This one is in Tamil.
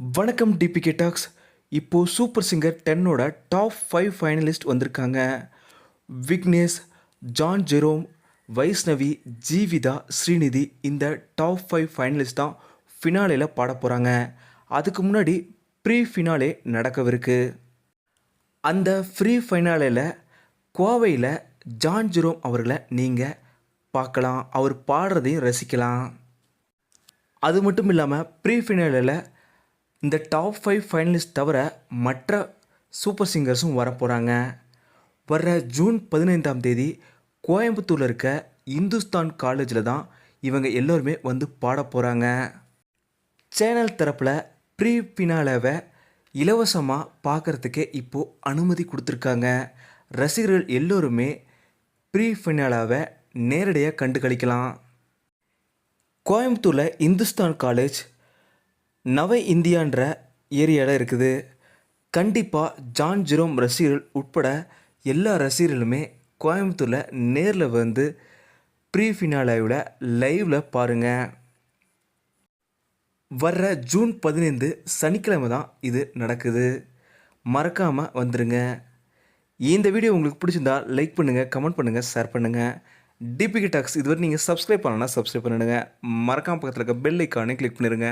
வணக்கம் டிபிகே டாக்ஸ் இப்போது சூப்பர் சிங்கர் டென்னோட டாப் ஃபைவ் ஃபைனலிஸ்ட் வந்திருக்காங்க. விக்னேஷ் ஜான் ஜெரோம் வைஷ்ணவி ஜீவிதா ஸ்ரீநிதி இந்த டாப் ஃபைவ் ஃபைனலிஸ்ட் தான் ஃபினாலேயில் பாட போகிறாங்க அதுக்கு முன்னாடி ப்ரீ ஃபினாலே நடக்கவிருக்கு. அந்த ஃப்ரீ ஃபைனாலேயில் கோவையில் ஜான் ஜெரோம் அவர்களை நீங்கள் பார்க்கலாம். அவர் பாடுறதையும் ரசிக்கலாம். அது மட்டும் இல்லாமல் ப்ரீ ஃபினாலில் இந்த டாப் ஃபைவ் ஃபைனலிஸ்ட் தவிர மற்ற சூப்பர் சிங்கர்ஸும் வர போகிறாங்க வர்ற ஜூன் பதினைந்தாம் தேதி கோயம்புத்தூரில் இருக்க இந்துஸ்தான் காலேஜில் தான் இவங்க எல்லோருமே வந்து பாட போகிறாங்க சேனல் தரப்பில் ப்ரீ ஃபினாலேவை இலவசமாக பார்க்குறதுக்கே இப்போது அனுமதி கொடுத்துருக்காங்க. ரசிகர்கள் எல்லோருமே ப்ரீ ஃபினாலாவை நேரடியாக கண்டு கழிக்கலாம் கோயம்புத்தூரில் இந்துஸ்தான் காலேஜ் நவ இந்தியான்ற ஏரியாவில் இருக்குது. கண்டிப்பாக ஜான் ஜெரோம் ரசிகர்கள் உட்பட எல்லா ரசிகர்களுமே கோயம்புத்தூரில் நேரில் வந்து ப்ரீ ஃபினாலாவில் லைவில் பாருங்கள் வர்ற ஜூன் பதினைந்து சனிக்கிழமை தான் இது நடக்குது. மறக்காமல் வந்துடுங்க இந்த வீடியோ உங்களுக்கு பிடிச்சிருந்தா லைக் பண்ணுங்கள் கமெண்ட் பண்ணுங்கள் ஷேர் பண்ணுங்கள் டிபிகி டாக்ஸ் இதுவரை நீங்கள் சப்ஸ்கிரைப் பண்ணலன்னா சப்ஸ்கிரைப் பண்ணிடுங்க. மறக்காம பக்கத்தில் இருக்க பெல் ஐக்கானே கிளிக் பண்ணிடுங்க.